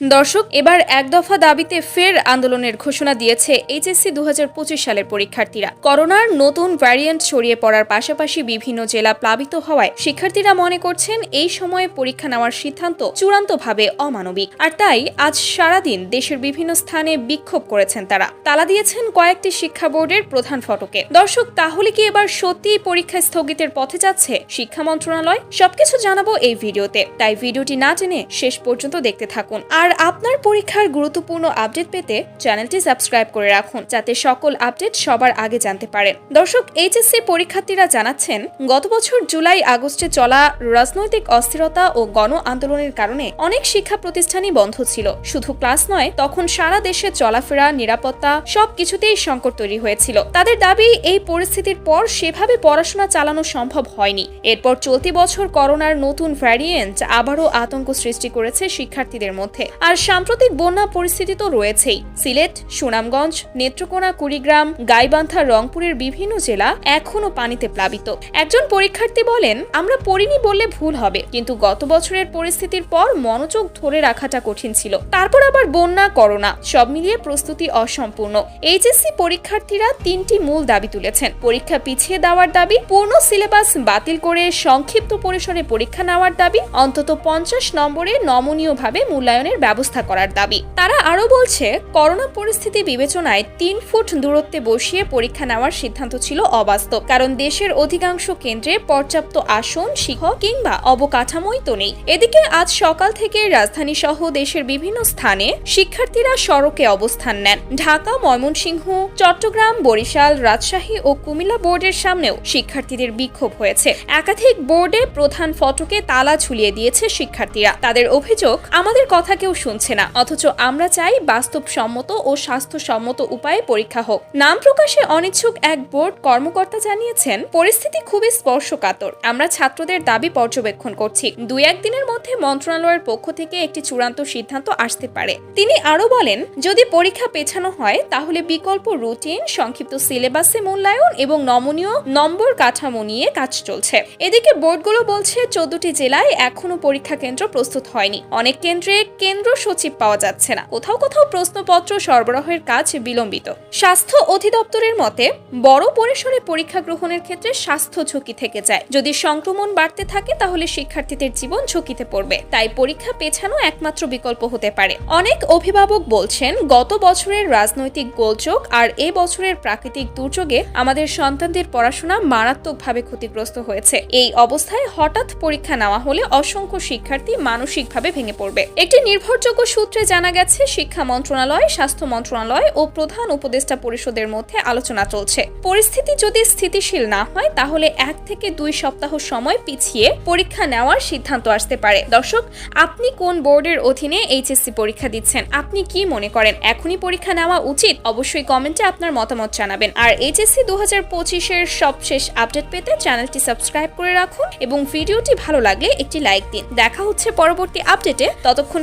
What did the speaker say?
দর্শক, এবার এক দফা দাবিতে ফের আন্দোলনের ঘোষণা দিয়েছে এইচএসসি দু হাজার পঁচিশ সালের পরীক্ষার্থীরা। করোনার নতুন ভ্যারিয়েন্ট ছড়িয়ে পড়ার পাশাপাশি বিভিন্ন জেলা প্লাবিত হওয়ায় শিক্ষার্থীরা মনে করছেন এই সময়ে পরীক্ষা নেওয়ার সিদ্ধান্ত চূড়ান্তভাবে অমানবিক। আর তাই আজ সারাদিন দেশের বিভিন্ন স্থানে বিক্ষোভ করেছেন তারা। তালা দিয়েছেন কয়েকটি শিক্ষা বোর্ডের প্রধান ফটকে। দর্শক, তাহলে কি এবার সত্যিই পরীক্ষা স্থগিতের পথে যাচ্ছে? শিক্ষা মন্ত্রণালয়? সবকিছু জানাব এই ভিডিওতে। তাই ভিডিওটি না টেনে শেষ পর্যন্ত দেখতে থাকুন। আর আপনার পরীক্ষার গুরুত্বপূর্ণ আপডেট পেতে চ্যানেলটি সাবস্ক্রাইব করে রাখুন, যাতে সকল আপডেট সবার আগে জানতে পারেন। দর্শক, এইচএসসি পরীক্ষার্থীরা জানাচ্ছেন, গত বছর জুলাই আগস্টে চলা রাজনৈতিক অস্থিরতা ও গণ আন্দোলনের কারণে অনেক শিক্ষা প্রতিষ্ঠানই বন্ধ ছিল। শুধু ক্লাস নয়, তখন সারা দেশে চলাফেরা, নিরাপত্তা সবকিছুতেই সংকট তৈরি হয়েছিল। তাদের দাবি, এই পরিস্থিতির পর সেভাবে পড়াশোনা চালানো সম্ভব হয়নি। এরপর চলতি বছর করোনার নতুন ভ্যারিয়েন্ট আবারও আতঙ্ক সৃষ্টি করেছে শিক্ষার্থীদের মধ্যে। আর সাম্প্রতিক বন্যা পরিস্থিতি তো রয়েছেই। সিলেট, সুনামগঞ্জ, নেত্রকোনা, কুড়িগ্রাম, গাইবান্ধা, রংপুরের বিভিন্ন জেলা এখনও পানিতে প্লাবিত। একজন পরীক্ষার্থী বলেন, আমরা পড়িনি বললে ভুল হবে, কিন্তু গত বছরের পরিস্থিতির পর মনোযোগ ধরে রাখাটা কঠিন ছিল। তারপর আবার বন্যা, করোনা, সব মিলিয়ে প্রস্তুতি অসম্পূর্ণ। এইচএসসি পরীক্ষার্থীরা তিনটি মূল দাবি তুলেছেন। পরীক্ষা পিছিয়ে দেওয়ার দাবি, পূর্ণ সিলেবাস বাতিল করে সংক্ষিপ্ত পরিসরে পরীক্ষা নেওয়ার দাবি, অন্তত পঞ্চাশ নম্বরে নমনীয়ভাবে মূল্যায়নের ব্যবস্থা করার দাবি। তারা আরও বলছে, করোনা পরিস্থিতি বিবেচনায় তিন ফুট দূরত্বে বসিয়ে পরীক্ষা নেওয়ার সিদ্ধান্ত ছিল অবাস্তব। কারণ দেশের অধিকাংশ কেন্দ্রে পর্যাপ্ত আসন শিক্ষক কিংবা অবকাঠামোই তো নেই। এদিকে আজ সকাল থেকে রাজধানী সহ দেশের বিভিন্ন স্থানে শিক্ষার্থীরা সড়কে অবস্থান নেন। ঢাকা, ময়মনসিংহ, চট্টগ্রাম, বরিশাল, রাজশাহী ও কুমিল্লা বোর্ডের সামনেও শিক্ষার্থীদের বিক্ষোভ হয়েছে। একাধিক বোর্ডে প্রধান ফটকে তালা ঝুলিয়ে দিয়েছে শিক্ষার্থীরা। তাদের অভিযোগ, আমাদের কথা কেউ শুনছে না। অথচ আমরা চাই বাস্তবসম্মত ও স্বাস্থ্যসম্মত উপায়ে পরীক্ষা হোক। নাম প্রকাশে অনিচ্ছুক এক বোর্ড কর্মকর্তা জানিয়েছেন, পরিস্থিতি খুবই স্পর্শকাতর। আমরা ছাত্রদের দাবি পর্যবেক্ষণ করছি। দুই একদিনের মধ্যে মন্ত্রণালয়ের পক্ষ থেকে একটি চূড়ান্ত সিদ্ধান্ত আসতে পারে। তিনি আরও বলেন, যদি পরীক্ষা পেছানো হয়, তাহলে বিকল্প রুটিন, সংক্ষিপ্ত সিলেবাসে মূল্যায়ন এবং নমনীয় নম্বর কাঠামো নিয়ে কাজ চলছে। এদিকে বোর্ডগুলো বলছে, চোদ্দটি জেলায় এখনও পরীক্ষা কেন্দ্র প্রস্তুত হয়নি। অনেক কেন্দ্রে কেন্দ্র সচিব পাওয়া যাচ্ছে না। কোথাও কোথাও প্রশ্নপত্র সরবরাহের কাজ বিলম্বিত। স্বাস্থ্য অধিদপ্তরের মতে, বড় পরিসরে পরীক্ষা গ্রহণের ক্ষেত্রে স্বাস্থ্য ঝুঁকি থেকে যায়। যদি সংক্রমণ বাড়তে থাকে, তাহলে শিক্ষার্থীদের জীবন ঝুঁকিতে পড়বে। তাই পরীক্ষা পেছানো একমাত্র বিকল্প হতে পারে। অনেক অভিভাবক বলছেন, গত বছরের রাজনৈতিক গোলযোগ আর এ বছরের প্রাকৃতিক দুর্যোগে আমাদের সন্তানদের পড়াশোনা মারাত্মকভাবে ক্ষতিগ্রস্ত হয়েছে। এই অবস্থায় হঠাৎ পরীক্ষা নেওয়া হলে অসংখ্য শিক্ষার্থী মানসিকভাবে ভেঙে পড়বে। একটি নির্ভরযোগ্য সূত্রে জানা গেছে, শিক্ষা মন্ত্রণালয়, স্বাস্থ্য মন্ত্রণালয় ও প্রধান উপদেষ্টা পরিষদের মধ্যে আলোচনা চলছে। পরিস্থিতি যদি স্থিতিশীল না হয়, তাহলে এক থেকে দুই সপ্তাহ সময় পিছিয়ে পরীক্ষা নেওয়ার সিদ্ধান্ত আসতে পারে। দর্শক, আপনি কোন বোর্ডের অধীনে এইচএসসি পরীক্ষা দিচ্ছেন? আপনি কি মনে করেন, এখনই পরীক্ষা নেওয়া উচিত? অবশ্যই কমেন্টে আপনার মতামত জানাবেন। আর এইচএসসি দু হাজার পঁচিশের সবশেষ আপডেট পেতে চ্যানেলটি সাবস্ক্রাইব করে রাখুন এবং ভিডিওটি ভালো লাগলে একটি লাইক দিন। দেখা হচ্ছে পরবর্তী আপডেটে। ততক্ষণ